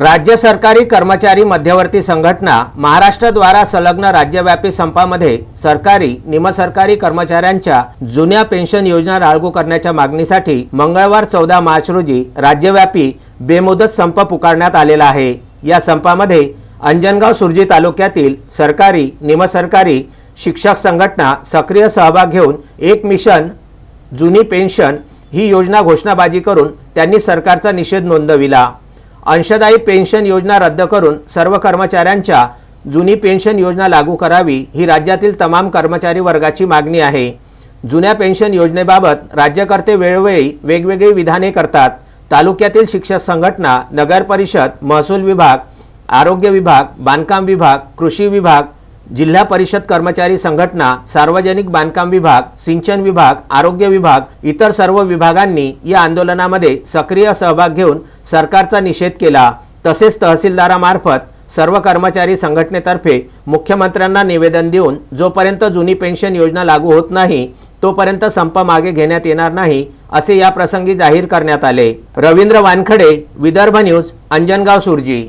राज्य सरकारी कर्मचारी मध्यवर्ती संघटना महाराष्ट्रद्वारा संलग्न राज्यव्यापी संपामध्ये सरकारी निमसरकारी कर्मचाऱ्यांच्या जुन्या पेन्शन योजना लागू करण्याच्या मागणीसाठी मंगळवार चौदा मार्च रोजी राज्यव्यापी बेमुदत संप पुकारण्यात आलेला आहे. या संपामध्ये अंजनगाव सुरजी तालुक्यातील सरकारी निमसरकारी शिक्षक संघटना सक्रिय सहभाग घेऊन एक मिशन जुनी पेन्शन ही योजना घोषणाबाजी करून त्यांनी सरकारचा निषेध नोंदविला. अंशदायी पेन्शन योजना रद्द करून सर्व कर्मचाऱ्यांच्या जुनी पेन्शन योजना लागू करावी ही राज्यातील तमाम कर्मचारी वर्गाची मागणी आहे. जुन्या पेन्शन योजनेबाबत राज्यकर्ते वेळोवेळी वेगवेगळी विधाने करतात. तालुक्यातील शिक्षक संघटना नगर परिषद महसूल विभाग आरोग्य विभाग बांधकाम विभाग कृषी विभाग जिल्हा परिषद कर्मचारी संघटना सार्वजनिक बांधकाम विभाग सिंचन विभाग आरोग्य विभाग इतर सर्व विभागांनी या आंदोलनामध्ये सक्रिय सहभाग घेऊन सरकारचा निषेध केला. तसेच तहसीलदारामार्फत सर्व कर्मचारी संघटनेतर्फे मुख्यमंत्र्यांना निवेदन देऊन जोपर्यंत जुनी पेन्शन योजना लागू होत नाही तोपर्यंत संप मागे घेण्यात येणार नाही असे या प्रसंगी जाहीर करण्यात आले. रवींद्र वानखडे विदर्भ न्यूज अंजनगाव सुरजी.